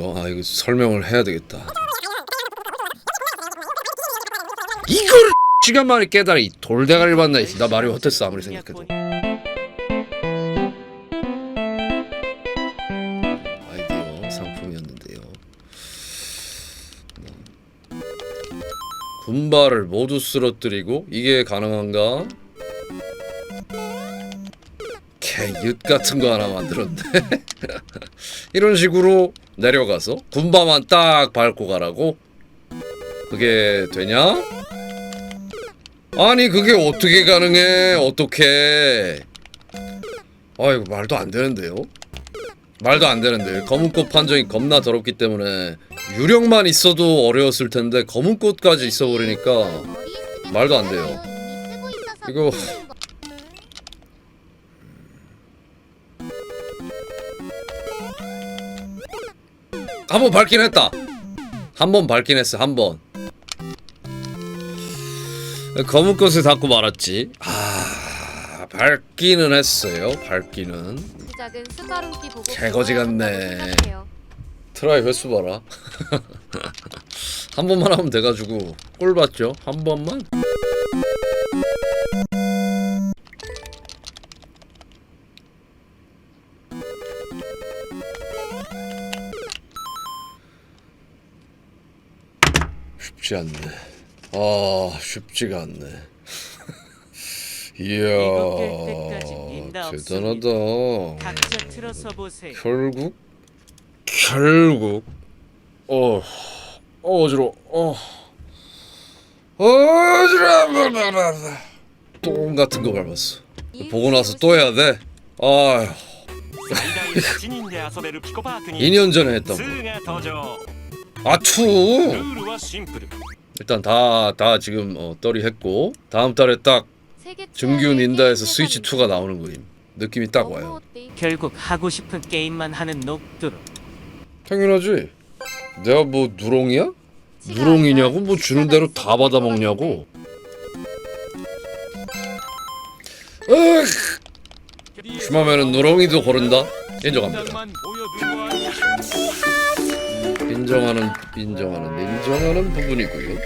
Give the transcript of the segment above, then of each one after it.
어, 아 이거 설명을 해야 되겠다. 이걸 시간 만에 깨달아 이 돌대가리 봤나 이- 나 말이 어땠어 아무리 생각해도 아이디어 상품이었는데요. 뭐. 분발을 모두 쓰러뜨리고 이게 가능한가? 윷 같은 거 하나 만들었네. 이런 식으로 내려가서 군바만 딱 밟고 가라고? 그게 되냐? 아니 그게 어떻게 가능해? 어떻게? 아 이거 말도 안 되는데요? 말도 안 되는데 검은꽃 판정이 겁나 더럽기 때문에 유령만 있어도 어려웠을 텐데 검은꽃까지 있어버리니까 말도 안 돼요. 이거- 한 번 밟긴 했다. 한 번 밟긴 했어 한 번. 검은 꽃을 닫고 말았지. 아 밟기는 했어요. 밟기는. 시작은 스파룬키 보고 개거지 같네. 생각해요. 트라이 횟수 봐라. 한 번만 하면 돼가지고 꼴 봤죠. 한 번만. 쉽지 않네. 아, 쉽지가 않네. 이야, 대단하다. 각자 틀어서 보세요. 결국, 결국, 어, 어지러 어, 어지러, 똥 같은 거 밟았어. 보고 나서 또 해야 돼. 아. 2년 전에 했던 거. 아투. 일단 다 다 지금 어, 떨이했고 다음 달에 딱 정규 닌다에서 스위치 2가 나오는 거임. 느낌이 딱 와요. 결국 하고 싶은 게임만 하는 녹두로. 당연하지. 내가 뭐 누렁이야? 누렁이냐고? 뭐 주는 대로 다 받아먹냐고? 심하면은 누렁이도 고른다. 인정합니다. 인정하는 인정하는 인정하는 부분이고요.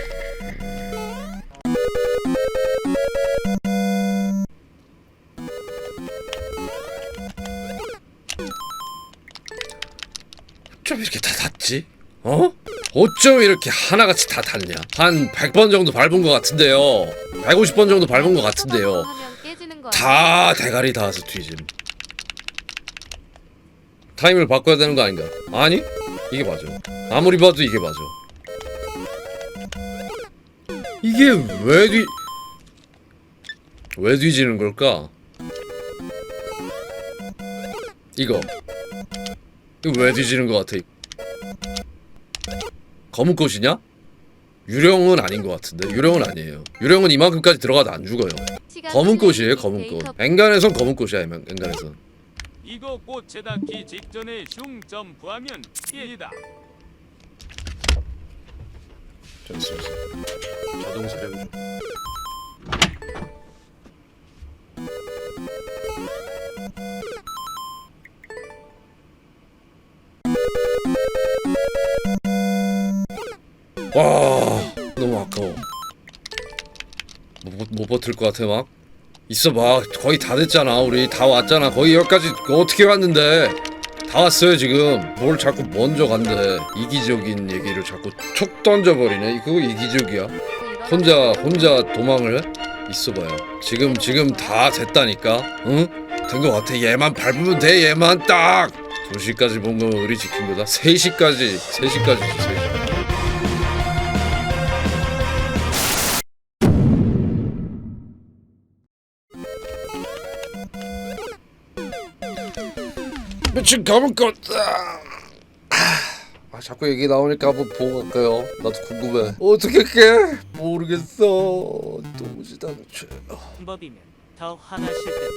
좀 이렇게 다 닿지? 어? 어쩜 이렇게 하나같이 다 닿냐? 한 100번 정도 밟은 것 같은데요. 150번 정도 밟은 것 같은데요. 다 대가리 닿아서 뒤짐. 타임을 바꿔야 되는 거 아닌가? 아니? 이게 맞아. 아무리 봐도 이게 맞아. 이게 왜 뒤... 왜 뒤지는 걸까? 이거. 이거 왜 뒤지는 것 같아? 검은 꽃이냐? 유령은 아닌 것 같은데 유령은 아니에요. 유령은 이만큼까지 들어가도 안 죽어요. 검은 꽃이에요 검은 꽃 엔간에선 검은 꽃이야 엔- 엔간에선 이거 꽃에 닿기 직전에 흉점프하면 깨이다. 잠시만 자동 좀 와, 너무 아까워. 못, 못, 못 버틸 것 같아 막. 있어봐, 거의 다 됐잖아. 우리 다 왔잖아. 거의 여기까지 어떻게 왔는데? 다 왔어요 지금. 뭘 자꾸 먼저 간대. 이기적인 얘기를 자꾸 촉 던져버리네. 그거 이기적이야. 혼자 혼자 도망을 해? 있어봐요. 지금 지금 다 됐다니까. 응? 된 거 같아. 얘만 밟으면 돼. 얘만 딱. 2시까지 본 거면 우리 지킨 거다. 3시까지 3시까지 주세요. 미친 감은 것. 아 자꾸 얘기 나오니까 한번 보고 갈까요? 나도 궁금해. 어떻게 깨? 모르겠어. 도무지당최. 법이면 더 화나실 듯.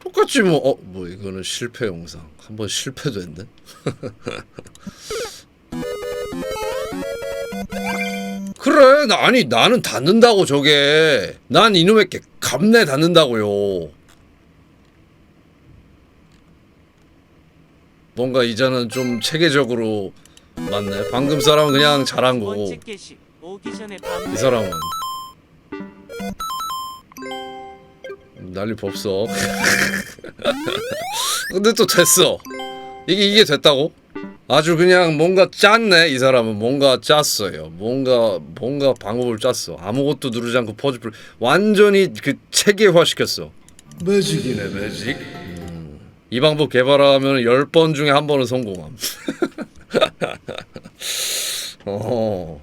똑같지 뭐. 어, 뭐 이거는 실패 영상. 한번 실패도 했네. 그래, 나 아니 나는 닫는다고 저게. 난 이놈의 게 감내 닫는다고요. 뭔가 이제는 좀 체계적으로 맞네. 방금 사람은 그냥 잘한 거고 번째 게시 오기 전에 밤 이 사람은 난리 법써. 근데 또 됐어. 이게 이게 됐다고? 아주 그냥 뭔가 짰네 이 사람은 뭔가 짰어요. 뭔가 뭔가 방법을 짰어. 아무것도 누르지 않고 퍼즐 풀 완전히 그 체계화 시켰어. 매직이네 매직. 음. 이 방법 개발하면 10번 중에 한 번은 성공함. 어.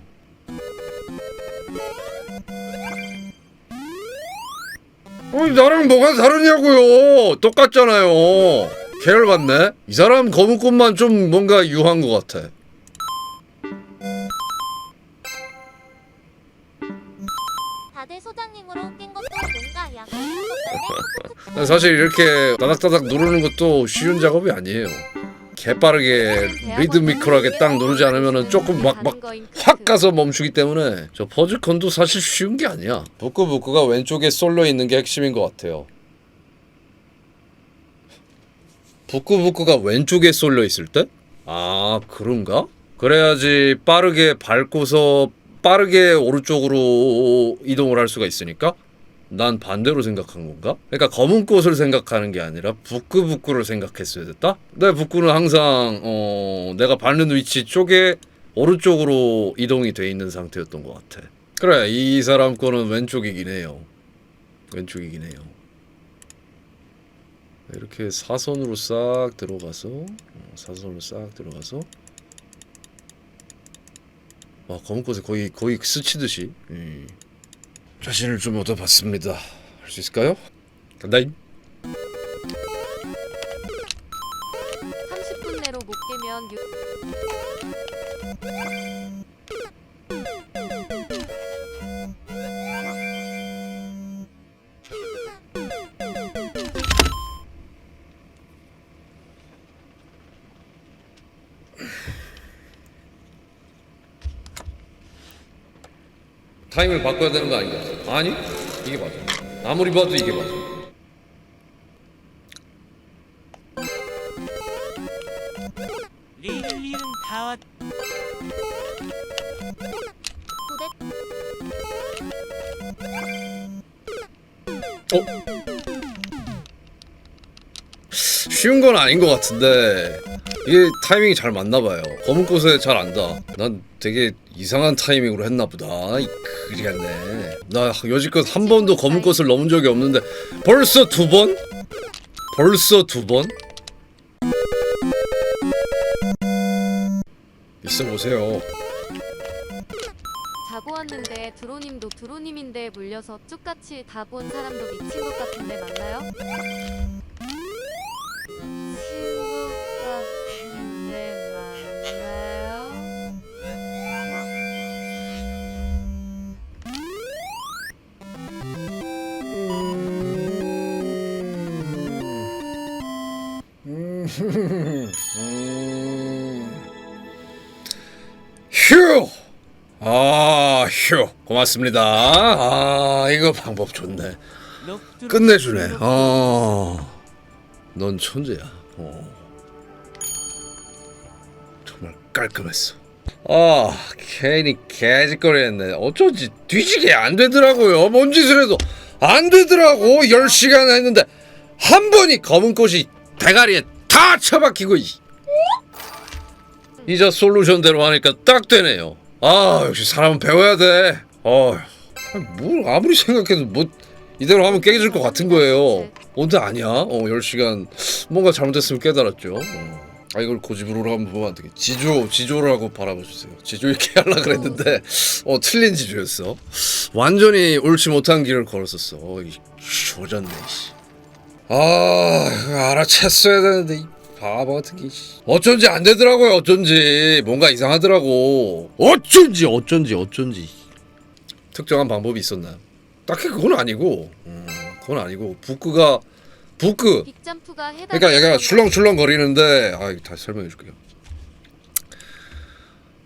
아니 나랑 뭐가 다르냐고요. 똑같잖아요. 계열 받네. 이 사람 꽃만 좀 뭔가 유한 것 같아. 사실 이렇게 따닥따닥 누르는 것도 쉬운 작업이 아니에요. 개빠르게 리드미컬하게 딱 누르지 않으면 조금 막 막 확 가서 멈추기 때문에 저 퍼즐컨도 사실 쉬운 게 아니야. 부끄부끄가 왼쪽에 쏠려 있는 게 핵심인 것 같아요. 부끄부끄가 왼쪽에 쏠려 있을 때? 아 그런가? 그래야지 빠르게 밟고서 빠르게 오른쪽으로 이동을 할 수가 있으니까 난 반대로 생각한 건가? 그러니까 검은 꽃을 생각하는 게 아니라 부끄부끄를 생각했어야 됐다? 내 부끄는 항상 어 내가 밟는 위치 쪽에 오른쪽으로 이동이 돼 있는 상태였던 것 같아. 그래 이 사람 거는 왼쪽이긴 해요. 왼쪽이긴 해요. 이렇게 사선으로 싹 들어가서 어, 사선으로 싹 들어가서 와 검은 꽃에 거의 거의 스치듯이 예. 자신을 좀 얻어봤습니다. 할 수 있을까요? 간다임. 30분 내로 못 깨면 유... 타임을 바꿔야 되는 거 아닌가? 아니 이게 맞아. 아무리 봐도 이게 맞아. 릴리는 다 왔. 부대 쉬운 건 아닌 것 같은데 이게 타이밍이 잘 맞나 봐요. 검은 꽃에 잘 안다. 난 되게 이상한 타이밍으로 했나 보다. 이 그리겠네. 나 여지껏 한 번도 검은 꽃을 넘은 적이 없는데 벌써 두 번? 벌써 두 번? 있어 보세요. 자고 왔는데 드로님도 드로님인데 물려서 쭉같이 다 본 사람도 미친 것 같은데 맞나요? 휴! 아, 휴. 고맙습니다. 아, 이거 방법 좋네. 끝내주네. 어. 넌 천재야. 어. 정말 깔끔했어. 아, 괜히 개짓거리 했네. 어쩐지 뒤지게 안 되더라고요. 뭔 짓을 해도 안 되더라고. 10시간 했는데 한 번이 검은 꽃이 대가리에 다 처박히고 이. 이자 솔루션대로 하니까 딱 되네요. 아, 역시 사람은 배워야 돼. 어. 뭘 아무리 생각해도 뭐 이대로 하면 깨질 것 같은 거예요. 언제 아니야? 어, 10시간 뭔가 잘못됐으면 깨달았죠. 어. 아 이걸 고집으로 한번 보면 안 되겠. 지조 지조라고 바라봐주세요. 지조 이렇게 하려 그랬는데 어 틀린 지조였어. 완전히 옳지 못한 길을 걸었었어. 어, 이 조졌네. 씨. 아 알아챘어야 되는데 이 바보 같은 게. 씨. 어쩐지 안 되더라고요. 어쩐지 뭔가 이상하더라고. 어쩐지 어쩐지 어쩐지. 특정한 방법이 있었나? 딱히 그건 아니고, 음, 그건 아니고 부끄가 부끄. 빅점프가 해당 그러니까 얘가 출렁출렁 거리는데 아 이거 다시 설명해 줄게요.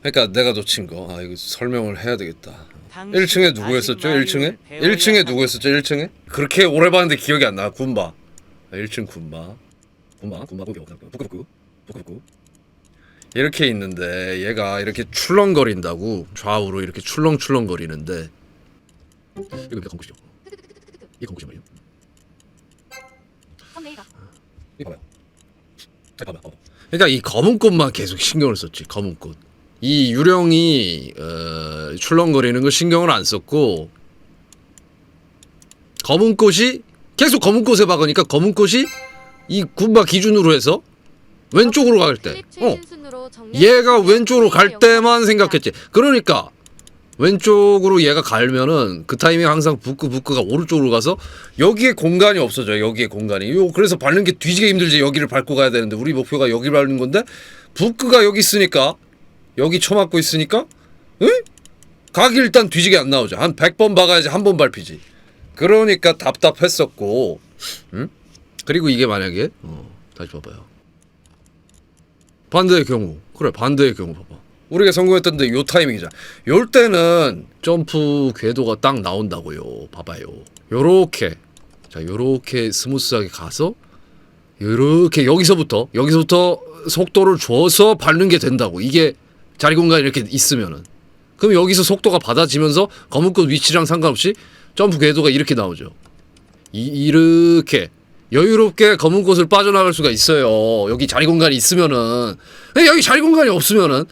그러니까 내가 놓친 거. 아 이거 설명을 해야 되겠다. 1층에 누구였었죠? 1층에? 1층에 누구였었죠? 1층에? 그렇게 오래 봤는데 기억이 안 나. 군바. 1층 군바. 군바, 군바 거기 부끄부끄. 꾹꾹꾹. 이렇게 있는데 얘가 이렇게 출렁거린다고 좌우로 이렇게 출렁출렁거리는데 이거 몇 검구시죠? 이 검구시 말이에요. 썸네일가 이거 봐요. 자, 봐봐, 봐봐. 그러니까 이 검은 꽃만 계속 신경을 썼지 검은 꽃. 이 유령이 어, 출렁거리는 거 신경을 안 썼고 검은 꽃이 계속 검은 꽃에 박으니까 검은 꽃이 이 군바 기준으로 해서 왼쪽으로 갈 때, 어, 얘가 왼쪽으로 갈 때만 생각했지. 그러니까 왼쪽으로 얘가 갈면은 그 타이밍 항상 부끄 부끄가 오른쪽으로 가서 여기에 공간이 없어져요. 여기에 공간이. 요 그래서 밟는 게 뒤지게 힘들지. 여기를 밟고 가야 되는데 우리 목표가 여기 밟는 건데 부끄가 여기 있으니까 여기 쳐맞고 있으니까 응? 각이 일단 뒤지게 안 나오죠. 한 100번 박아야지 한 번 밟히지. 그러니까 답답했었고. 응? 그리고 이게 만약에 어, 다시 봐봐요. 반대의 경우. 그래 반대의 경우 봐봐. 우리가 성공했던데 요 타이밍이잖아. 요 때는 점프 궤도가 딱 나온다고요. 봐봐요. 요렇게. 자 요렇게 스무스하게 가서 요렇게 여기서부터 여기서부터 속도를 줘서 밟는 게 된다고. 이게 자리 공간이 이렇게 있으면은. 그럼 여기서 속도가 받아지면서 검은꽃 위치랑 상관없이 점프 궤도가 이렇게 나오죠 이, 이렇게 여유롭게 검은 곳을 빠져나갈 수가 있어요. 여기 자리 공간이 있으면은 여기 자리 공간이 없으면은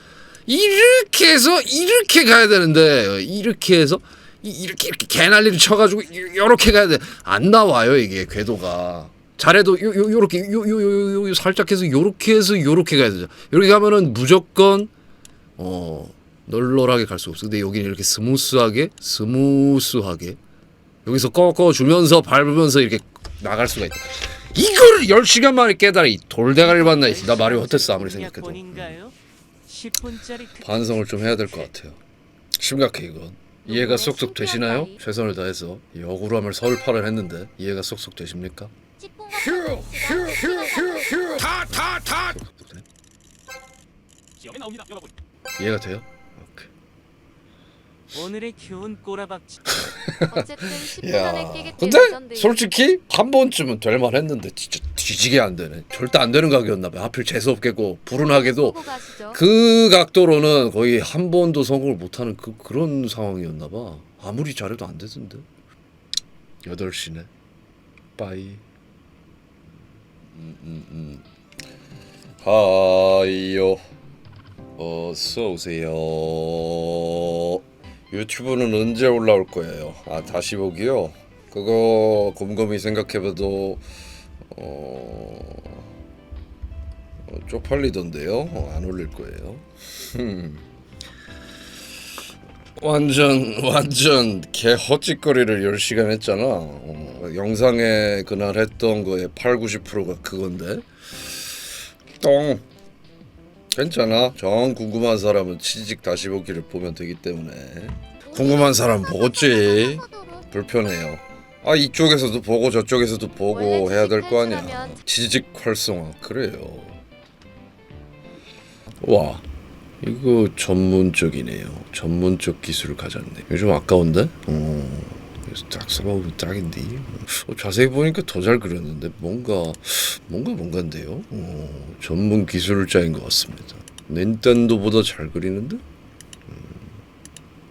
이렇게 해서 이렇게 가야 되는데 이렇게 해서 이- 이렇게 이렇게 개난리를 쳐가지고 이렇게 가야 돼. 안 나와요 이게 궤도가. 잘해도 요, 요, 요렇게 요, 요, 요, 요, 요 살짝 해서 요렇게 해서 요렇게 가야 되죠. 요렇게 가면은 무조건 어 널널하게 갈 수 없어. 근데 여기는 이렇게 스무스하게 스무스하게 여기서 꺾어 주면서 밟으면서 이렇게 나갈 수가 있다. 이거를 10시간 만에 깨달아 이 돌대가리를 봤나. 나 말이 어땠어 아무리 생각해도 본인가요? 10분짜리 반성을 좀 해야 될 것 같아요. 심각해 이건. 이해가 쏙쏙 되시나요? 최선을 다해서 역으로함을 서울파를 했는데 이해가 쏙쏙 되십니까? 여러분. 이해가 돼요? 오늘의 교훈 꼬라박지 어쨌든 10분 야. 안에 깨겠지 근데 레전드. 솔직히 한 번쯤은 될 만했는데 진짜 뒤지게 안 되네. 절대 안 되는 각이었나 봐. 하필 재수 없겠고 불운하게도 보고 가시죠. 그 각도로는 거의 한 번도 성공을 못하는 그 그런 상황이었나 봐. 아무리 잘해도 안 되던데. 8시네. 빠이. 음, 음, 음. 하이요. 어서 오세요. 유튜브는 언제 올라올 거예요? 아 다시 보기요? 그거 곰곰이 생각해봐도 어... 어, 쪽팔리던데요. 어, 안 올릴 거예요. 완전 완전 개 헛짓거리를 10시간 했잖아. 어, 영상에 그날 했던 거에 8, 90%가 그건데. 똥. 괜찮아. 정 궁금한 사람은 취직 다시 보기를 보면 되기 때문에 궁금한 사람 보겠지. 불편해요. 아 이쪽에서도 보고 저쪽에서도 보고 해야 될 거 아니야. 취직 활성화 그래요. 와 이거 전문적이네요. 전문적 기술을 가졌네. 요즘 아까운데? 어, 그래서 딱 써보면 딱인데. 어, 자세히 보니까 더 잘 그렸는데 뭔가 뭔가 뭔가인데요. 어, 전문 기술자인 것 같습니다. 닌텐도보다 잘 그리는데?